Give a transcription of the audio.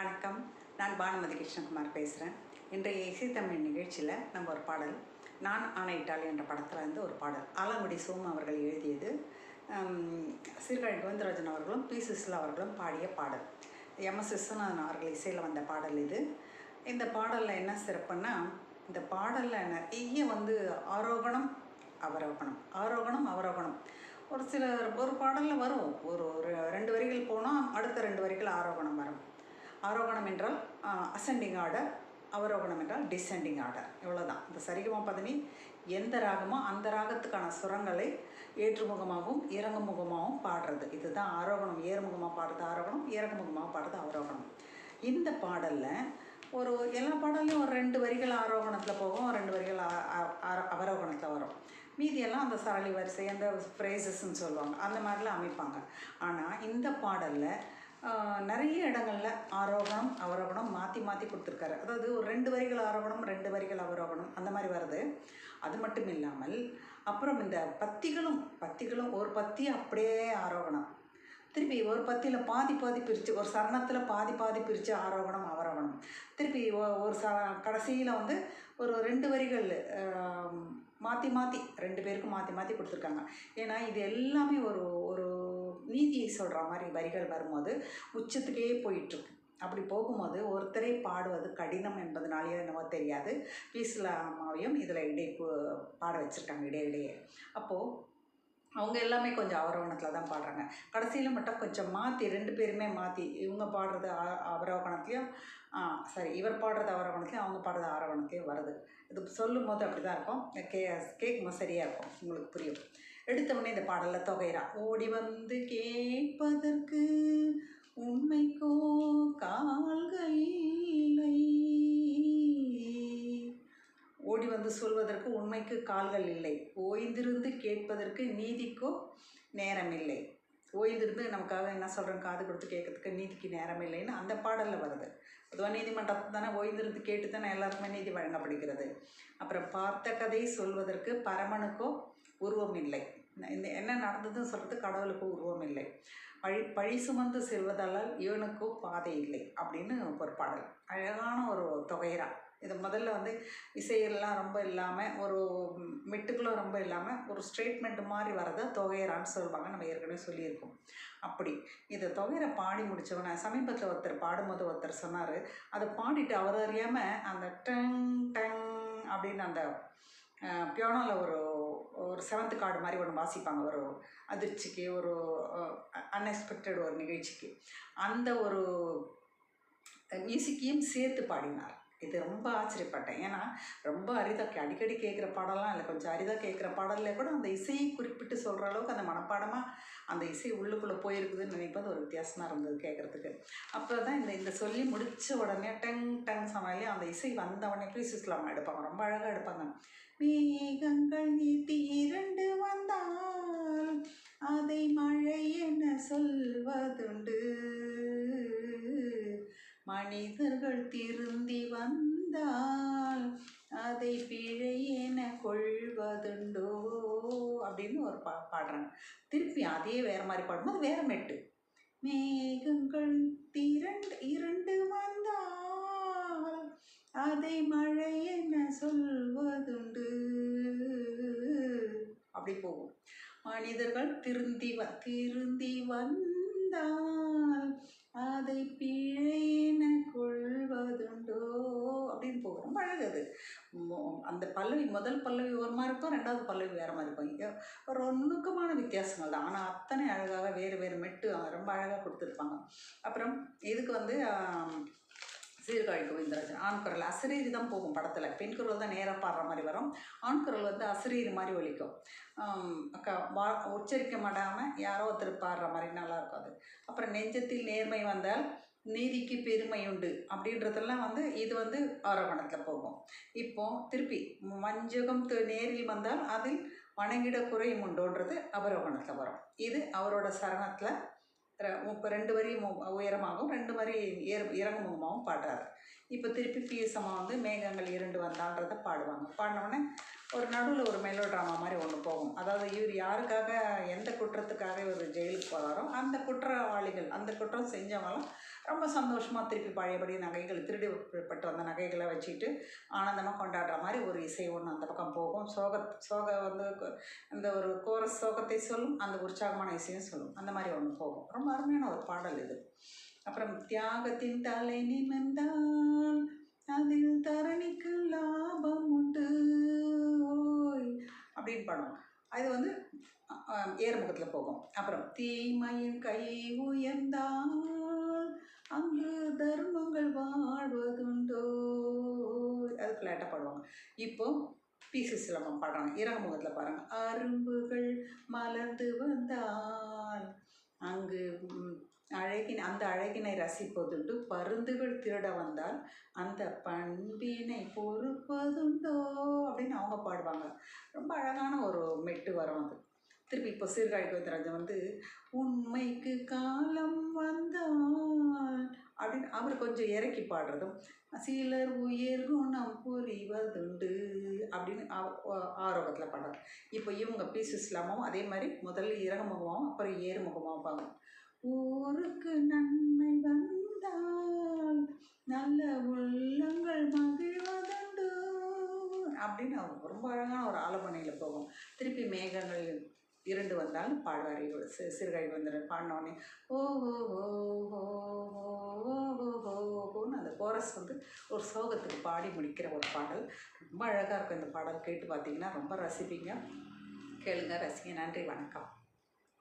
வணக்கம். நான் பானுமதி கிருஷ்ணகுமார் பேசுகிறேன் இன்றைய இசைத்தமிழ் நிகழ்ச்சியில் நம்ம ஒரு பாடல் நான் ஆணையிட்டாள் என்ற படத்தில் இருந்து ஒரு பாடல் ஆலங்குடி சோமு அவர்கள் எழுதியது. சீர்காழி கோவிந்தராஜன் அவர்களும் பி சுசிலா அவர்களும் பாடிய பாடல். எம் எஸ் விஸ்வநாதன் அவர்கள் இசையில் வந்த பாடல் இது. இந்த பாடலில் என்ன சிறப்புன்னா இந்த பாடலில் நிறைய வந்து ஆரோகணம் அவரோகணம் ஆரோகணம் அவரோகணம். ஒரு சில ஒரு பாடலில் வரும். ஒரு ஒரு ரெண்டு வரிகள் போனால் அடுத்த ரெண்டு வரிகள் ஆரோகணம் வரும். ஆரோகணம் என்றால் அசெண்டிங் ஆர்டர் அவரோகணம் என்றால் டிசெண்டிங் ஆர்டர் இவ்வளோதான் இந்த சரிகமா பதனி எந்த ராகமோ அந்த ராகத்துக்கான சுரங்களை ஏற்றுமுகமாகவும் இறங்குமுகமாகவும் பாடுறது. இதுதான் ஆரோகணம். ஏறுமுகமாக பாடுறது ஆரோகணம் இறங்குமுகமாக பாடுறது அவரோகணம். இந்த பாடலில் ஒரு எல்லா பாடலையும் ஒரு ரெண்டு வரிகள் ஆரோகணத்தில் போகும் ரெண்டு வரிகள் அவரோகணத்தில் வரும். மீதியெல்லாம் அந்த சரளி வரிசை அந்த ஃப்ரேசஸ்ன்னு சொல்லுவாங்க. அந்த மாதிரிலாம் அமைப்பாங்க. ஆனால் இந்த பாடலில் நிறைய இடங்களில் ஆரோகணம் அவரோகணம் மாற்றி மாற்றி கொடுத்துருக்காரு. அதாவது ஒரு ரெண்டு வரிகள் ஆரோகணம் ரெண்டு வரிகள் அவரோகணம் அந்த மாதிரி வருது. அது மட்டும் இல்லாமல் அப்புறம் இந்த பத்திகளும் பத்திகளும் ஒரு பத்தி அப்படியே ஆரோகணம் திருப்பி ஒரு பத்தியில் பாதி பாதி பிரித்து ஒரு சரணத்தில் பாதி பாதி பிரித்து ஆரோகணம் அவரோகணம் திருப்பி ஒரு ச கடைசியில் வந்து ஒரு ரெண்டு வரிகள் மாற்றி மாற்றி ரெண்டு பேருக்கும் மாற்றி மாற்றி கொடுத்துருக்காங்க. ஏன்னா இது எல்லாமே ஒரு ஒரு நீதியை சொல்கிற மாதிரி வரிகள் வரும்போது உச்சத்துக்கே போயிட்டுருக்கு. அப்படி போகும்போது ஒருத்தரை பாடுவது கடினம் என்பதனாலேயோ என்னவோ தெரியாது. பீஸ்லாமாவையும் இதில் இடை பாட வச்சுருக்காங்க இடையிடையே அப்போது அவங்க எல்லாமே கொஞ்சம் அவரோகணத்தில் தான் பாடுறாங்க. கடைசியில் மட்டும் கொஞ்சம் மாற்றி ரெண்டு பேருமே மாற்றி இவங்க பாடுறது ஆ- அவரோகணத்துலேயும் சரி இவர் பாடுறது அவரோகணத்துலையும் அவங்க பாடுறது ஆரோகணத்துலையும் வருது. இது சொல்லும் போது அப்படி தான் இருக்கும். கே கேட்கும்போது சரியாக இருக்கும். உங்களுக்கு புரியும். எடுத்தவொடனே இந்த பாடலில் தொகைரா ஓடி வந்து கேட்பதற்கு உண்மைக்கோ கால்கள் இல்லை. ஓடி வந்து சொல்வதற்கு உண்மைக்கு கால்கள் இல்லை. ஓய்ந்திருந்து கேட்பதற்கு நீதிக்கோ நேரம் இல்லை. ஓய்ந்திருந்து நமக்காக என்ன சொல்கிறோம் காது கொடுத்து கேட்கறதுக்கு நீதிக்கு நேரம் இல்லைன்னு அந்த பாடலில் வருது. பொதுவாக நீதிமன்றத்தில் தானே ஓய்ந்திருந்து கேட்டு தானே எல்லாருக்குமே நீதி வழங்கப்படுகிறது. அப்புறம் பார்த்த கதை சொல்வதற்கு பரமனுக்கோ உருவம் இல்லை. இந்த என்ன நடந்ததுன்னு சொல்கிறது கடவுளுக்கு உருவம் இல்லை. பழி பழி சுமந்து செல்வதால் இவனுக்கும் பாதை இல்லை அப்படின்னு ஒரு பாடல். அழகான ஒரு தொகைரா. இது முதல்ல வந்து இசையெல்லாம் ரொம்ப இல்லாமல் ஒரு மெட்டுக்களும் ரொம்ப இல்லாமல் ஒரு ஸ்டேட்மெண்ட் மாதிரி வரதை தொகையரான்னு சொல்லுவாங்க. நம்ம ஏற்கனவே சொல்லியிருக்கோம். அப்படி. இதை தொகையரை பாடி முடித்தவன சமீபத்தில் ஒருத்தர் பாடும்போது ஒருத்தர் சொன்னார் அதை பாடிட்டு அவர் அறியாமல் அந்த டங் டங் அப்படின்னு அந்த பியானோவில் ஒரு ஒரு செவன்த் கார்டு மாதிரி ஒன்று வாசிப்பாங்க. ஒரு அதிர்ச்சிக்கு ஒரு அன்எக்ஸ்பெக்டட் ஒரு நிகழ்ச்சிக்கு. அந்த ஒரு மியூசிக்கையும் சேர்த்து பாடினார். இது ரொம்ப ஆச்சரியப்பட்டேன். ஏன்னா ரொம்ப அரிதாக அடிக்கடி கேட்குற பாடலாம் இல்லை. கொஞ்சம் அரிதாக கேட்குற பாடலில் கூட அந்த இசையை குறிப்பிட்டு சொல்கிற அளவுக்கு அந்த மனப்பாடமாக அந்த இசை உள்ளுக்குள்ளே போயிருக்குதுன்னு நினைப்பது ஒரு வித்தியாசமாக இருந்தது கேட்குறதுக்கு அப்போ தான் இந்த இந்த சொல்லி முடித்த உடனே டங் டங் சமாளி அந்த இசை வந்த உடனே ப்ளீஸ் சுஸ்லாம் எடுப்பாங்க. ரொம்ப அழகாக எடுப்பாங்க. மேகங்கள் நீட்டி இரண்டு வந்தால் அதை மழை என சொல்வதுண்டு? மனிதர்கள் திருந்தி வந்தால் அதை பிழை என கொள்வதுண்டோ அப்படின்னு ஒரு பா பாடுறாங்க. திருப்பி அதே வேற மாதிரி பாடும்போது வேற மெட்டு. மேகங்கள் திரண்டு இரண்டு வந்தால் அதை மழை என சொல்வதுண்டு. அப்படி போகும். மனிதர்கள் திருந்தி வ திருந்தி வந்த அந்த பல்லவி முதல் பல்லவி ஒரு மாதிரி இருக்கும் ரெண்டாவது பல்லவி வேறு மாதிரி இருக்கும். ஒரு நுணுக்கமான வித்தியாசங்கள் தான். ஆனால் அத்தனை அழகாக வேறு வேறு மெட்டு ரொம்ப அழகாக கொடுத்துருப்பாங்க. அப்புறம் இதுக்கு வந்து சீர்காழி கோவிந்தராஜன் ஆண் குரல் அசரீரி தான் போகும் படத்தில். பெண் குரல் தான் நேராக பாடுற மாதிரி வரும். ஆண் குரல் வந்து அசரீரி மாதிரி ஒழிக்கும் வா உச்சரிக்க மாட்டாமல் யாரோ ஒருத்தர் பாடுற மாதிரி நல்லாயிருக்கும் அது. அப்புறம் நெஞ்சத்தில் நேர்மை வந்தால் நீதிக்கு பெருமை உண்டு அப்படின்றதெல்லாம் வந்து இது வந்து ஆரோகணத்தில் போகும். இப்போ திருப்பி வஞ்சகம் நேரில் வந்தால் அதில் வணங்கிட குறையும் உண்டோன்றது அவரோகணத்தில் வரும். இது அவரோட சரணத்தில் இப்போ ரெண்டு வரி உயரமாகவும் ரெண்டு வரி ஏற இறங்குமுகமாகவும் பாடுறாரு. இப்போ திருப்பி பிஎஸ்எம்மா வந்து மேகங்கள் இரண்டு வந்தான்றதை பாடுவாங்க. பாடினோடனே ஒரு நடுவில் ஒரு மெலோ ட்ராமா மாதிரி ஒன்று போகும். அதாவது இவர் யாருக்காக எந்த குற்றத்துக்காக இவர் ஜெயிலுக்கு போகிறாரோ அந்த குற்றவாளிகள் அந்த குற்றம் செஞ்சவங்களும் ரொம்ப சந்தோஷமாக திருப்பி பழையபடி நகைகள் திருடிப்பட்டு வந்த நகைகளை வச்சுட்டு ஆனந்தமாக கொண்டாடுற மாதிரி ஒரு இசை ஒன்று அந்த பக்கம் போகும். சோக சோக வந்து இந்த அந்த ஒரு கோர சோகத்தை சொல்லும் அந்த உற்சாகமான இசையும் சொல்லும். அந்த மாதிரி ஒன்று போகும். ரொம்ப அருமையான ஒரு பாடல் இது. அப்புறம் தியாகத்தின் தலை நிமிந்தால் அதில் தரணிக்கு லாபம் உண்டு. ஓய்! அப்படின்னு பாடுவோம் அது வந்து ஏறுமுகத்தில் போகும். அப்புறம் தீமையின் கை உயர்ந்தால் அங்கு தர்மங்கள் வாழ்வதுண்டோ? அது ஃப்ளாட்டாக பாடுவாங்க. இப்போ பிசி சிலம்பம் பாடுறாங்க. இறங்குமுகத்தில் பாருங்கள் அரும்புகள் மலர்ந்து வந்தால் அங்கு அழகின் அந்த அழகினை ரசிப்பதுண்டு. பருந்துகள் திருட வந்தால் அந்த பண்பினை பொறுப்பதுண்டோ? அப்படின்னு அவங்க பாடுவாங்க. ரொம்ப அழகான ஒரு மெட்டு வரும் அது. திருப்பி இப்போ சீர்காழி கோவிந்தராஜன் வந்து உண்மைக்கு காலம் வந்தால் அப்படின்னு அவர் கொஞ்சம் இறக்கி பாடுறதும் சிலர் உயிர் குணம் புரிவதுண்டு அப்படின்னு ஆரோகத்தில் பாடுறார் இப்போ இவங்க பீஸ் இஸ்லாமும் அதே மாதிரி முதல்ல இறகுமுகமாகவும் அப்புறம் ஏறுமுகமாகவும் பாருங்க ஊருக்கு நன்மை வந்தால் நல்ல அப்படின்னு அவர் ரொம்ப அழகான ஒரு ஆலோசனையில் போவோம் திருப்பி மேகங்கள் இரண்டு வந்தாலும் பாடுவார் இவர் சி சிறுகை வந்தர் பாடினோடனே ஓ ஹோ ஹோ ஹோ ஹோ ஹோ ஹோ ஹோன்னு அந்த கோரஸ் வந்து ஒரு சோகத்துக்கு பாடி முடிக்கிற ஒரு பாடல். ரொம்ப அழகாக இருக்கும் இந்த பாடல் கேட்டு பார்த்தீங்கன்னா ரொம்ப ரசிப்பீங்க. கேளுங்க ரசிங்க. நன்றி. வணக்கம்.